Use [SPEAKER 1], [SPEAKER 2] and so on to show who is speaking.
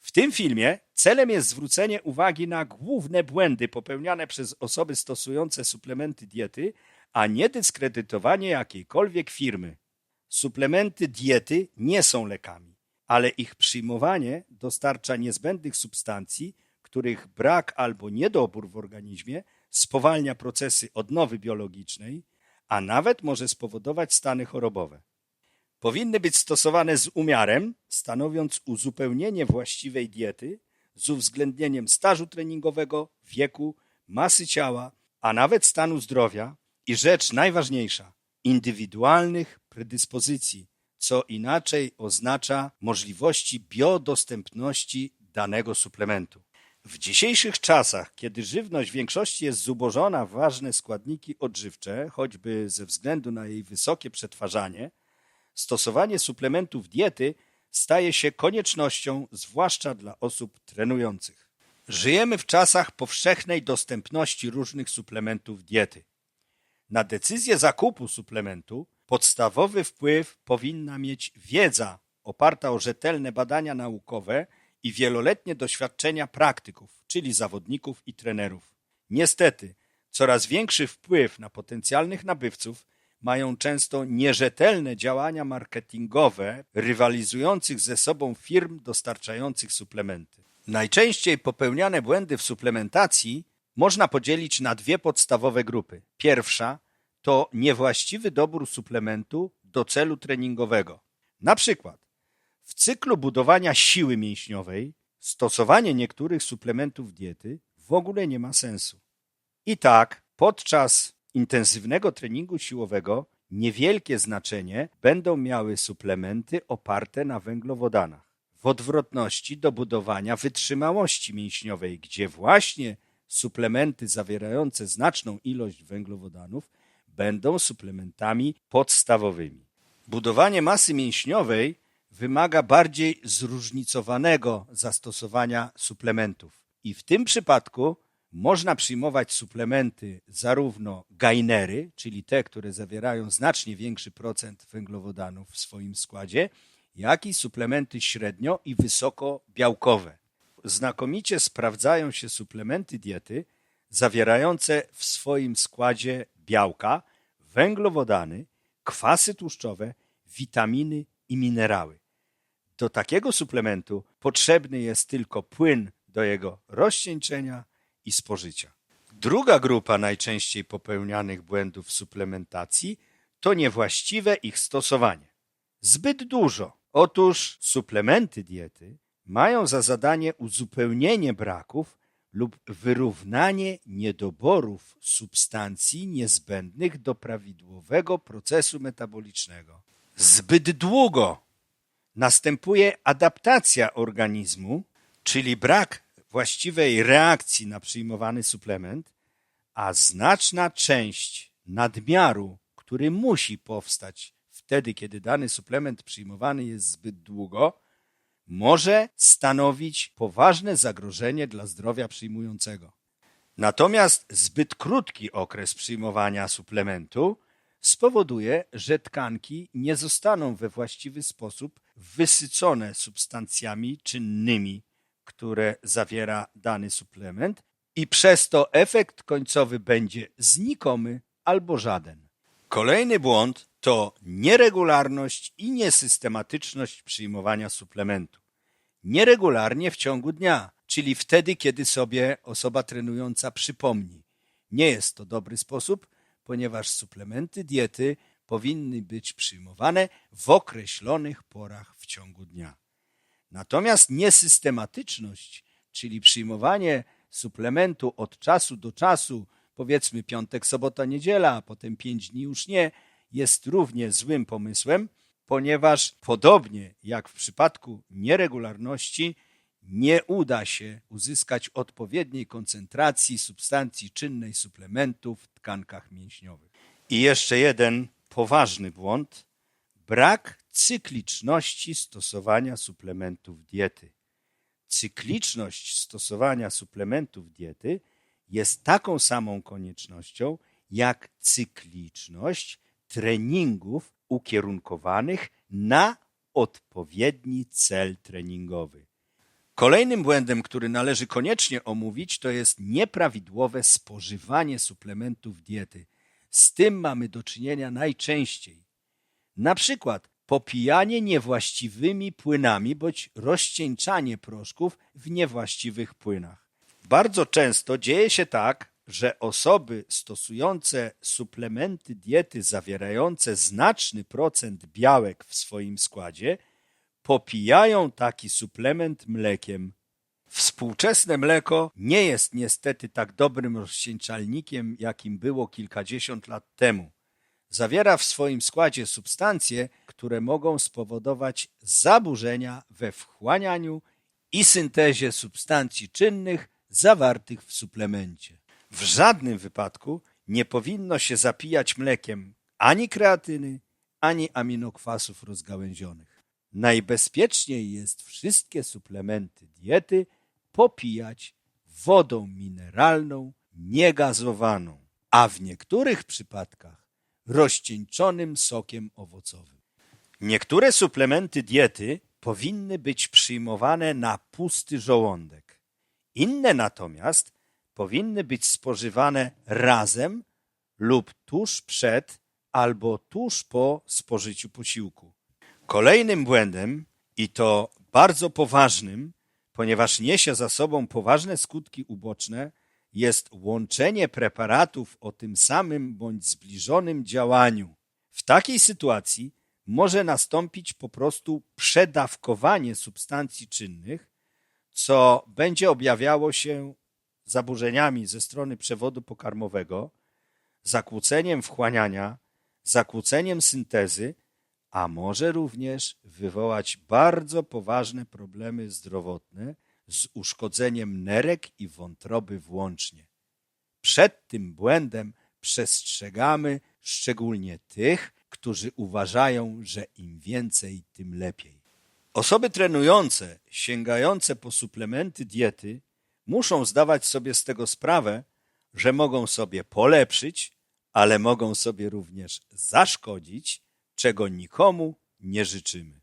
[SPEAKER 1] W tym filmie celem jest zwrócenie uwagi na główne błędy popełniane przez osoby stosujące suplementy diety, a nie dyskredytowanie jakiejkolwiek firmy. Suplementy diety nie są lekami, ale ich przyjmowanie dostarcza niezbędnych substancji, których brak albo niedobór w organizmie spowalnia procesy odnowy biologicznej, a nawet może spowodować stany chorobowe. Powinny być stosowane z umiarem, stanowiąc uzupełnienie właściwej diety z uwzględnieniem stażu treningowego, wieku, masy ciała, a nawet stanu zdrowia i rzecz najważniejsza indywidualnych predyspozycji, co inaczej oznacza możliwości biodostępności danego suplementu. W dzisiejszych czasach, kiedy żywność w większości jest zubożona w ważne składniki odżywcze, choćby ze względu na jej wysokie przetwarzanie, stosowanie suplementów diety staje się koniecznością, zwłaszcza dla osób trenujących. Żyjemy w czasach powszechnej dostępności różnych suplementów diety. Na decyzję zakupu suplementu podstawowy wpływ powinna mieć wiedza oparta o rzetelne badania naukowe i wieloletnie doświadczenia praktyków, czyli zawodników i trenerów. Niestety, coraz większy wpływ na potencjalnych nabywców mają często nierzetelne działania marketingowe rywalizujących ze sobą firm dostarczających suplementy. Najczęściej popełniane błędy w suplementacji można podzielić na dwie podstawowe grupy. Pierwsza to niewłaściwy dobór suplementu do celu treningowego. Na przykład w cyklu budowania siły mięśniowej stosowanie niektórych suplementów diety w ogóle nie ma sensu. I tak podczas intensywnego treningu siłowego niewielkie znaczenie będą miały suplementy oparte na węglowodanach. W odwrotności do budowania wytrzymałości mięśniowej, gdzie właśnie suplementy zawierające znaczną ilość węglowodanów będą suplementami podstawowymi. Budowanie masy mięśniowej wymaga bardziej zróżnicowanego zastosowania suplementów. I w tym przypadku można przyjmować suplementy zarówno gainery, czyli te, które zawierają znacznie większy procent węglowodanów w swoim składzie, jak i suplementy średnio i wysoko białkowe. Znakomicie sprawdzają się suplementy diety zawierające w swoim składzie białka, węglowodany, kwasy tłuszczowe, witaminy i minerały. Do takiego suplementu potrzebny jest tylko płyn do jego rozcieńczenia i spożycia. Druga grupa najczęściej popełnianych błędów suplementacji to niewłaściwe ich stosowanie. Zbyt dużo. Otóż suplementy diety mają za zadanie uzupełnienie braków lub wyrównanie niedoborów substancji niezbędnych do prawidłowego procesu metabolicznego. Zbyt długo następuje adaptacja organizmu, czyli brak właściwej reakcji na przyjmowany suplement, a znaczna część nadmiaru, który musi powstać wtedy, kiedy dany suplement przyjmowany jest zbyt długo, może stanowić poważne zagrożenie dla zdrowia przyjmującego. Natomiast zbyt krótki okres przyjmowania suplementu spowoduje, że tkanki nie zostaną we właściwy sposób wysycone substancjami czynnymi, które zawiera dany suplement i przez to efekt końcowy będzie znikomy albo żaden. Kolejny błąd to nieregularność i niesystematyczność przyjmowania suplementu. Nieregularnie w ciągu dnia, czyli wtedy, kiedy sobie osoba trenująca przypomni. Nie jest to dobry sposób, ponieważ suplementy diety powinny być przyjmowane w określonych porach w ciągu dnia. Natomiast niesystematyczność, czyli przyjmowanie suplementu od czasu do czasu, powiedzmy piątek, sobota, niedziela, a potem pięć dni już nie, jest równie złym pomysłem, ponieważ podobnie jak w przypadku nieregularności, nie uda się uzyskać odpowiedniej koncentracji substancji czynnej suplementu w tkankach mięśniowych. I jeszcze jeden poważny błąd brak cykliczności stosowania suplementów diety. Cykliczność stosowania suplementów diety jest taką samą koniecznością jak cykliczność treningów ukierunkowanych na odpowiedni cel treningowy. Kolejnym błędem, który należy koniecznie omówić, to jest nieprawidłowe spożywanie suplementów diety. Z tym mamy do czynienia najczęściej. Na przykład popijanie niewłaściwymi płynami bądź rozcieńczanie proszków w niewłaściwych płynach. Bardzo często dzieje się tak, że osoby stosujące suplementy diety zawierające znaczny procent białek w swoim składzie popijają taki suplement mlekiem. Współczesne mleko nie jest niestety tak dobrym rozcieńczalnikiem, jakim było kilkadziesiąt lat temu. Zawiera w swoim składzie substancje, które mogą spowodować zaburzenia we wchłanianiu i syntezie substancji czynnych zawartych w suplemencie. W żadnym wypadku nie powinno się zapijać mlekiem ani kreatyny, ani aminokwasów rozgałęzionych. Najbezpieczniej jest wszystkie suplementy diety popijać wodą mineralną niegazowaną, a w niektórych przypadkach rozcieńczonym sokiem owocowym. Niektóre suplementy diety powinny być przyjmowane na pusty żołądek. Inne natomiast powinny być spożywane razem lub tuż przed albo tuż po spożyciu posiłku. Kolejnym błędem, i to bardzo poważnym, ponieważ niesie za sobą poważne skutki uboczne, jest łączenie preparatów o tym samym bądź zbliżonym działaniu. W takiej sytuacji może nastąpić po prostu przedawkowanie substancji czynnych, co będzie objawiało się zaburzeniami ze strony przewodu pokarmowego, zakłóceniem wchłaniania, zakłóceniem syntezy, a może również wywołać bardzo poważne problemy zdrowotne z uszkodzeniem nerek i wątroby włącznie. Przed tym błędem przestrzegamy szczególnie tych, którzy uważają, że im więcej, tym lepiej. Osoby trenujące, sięgające po suplementy diety, muszą zdawać sobie z tego sprawę, że mogą sobie polepszyć, ale mogą sobie również zaszkodzić, czego nikomu nie życzymy.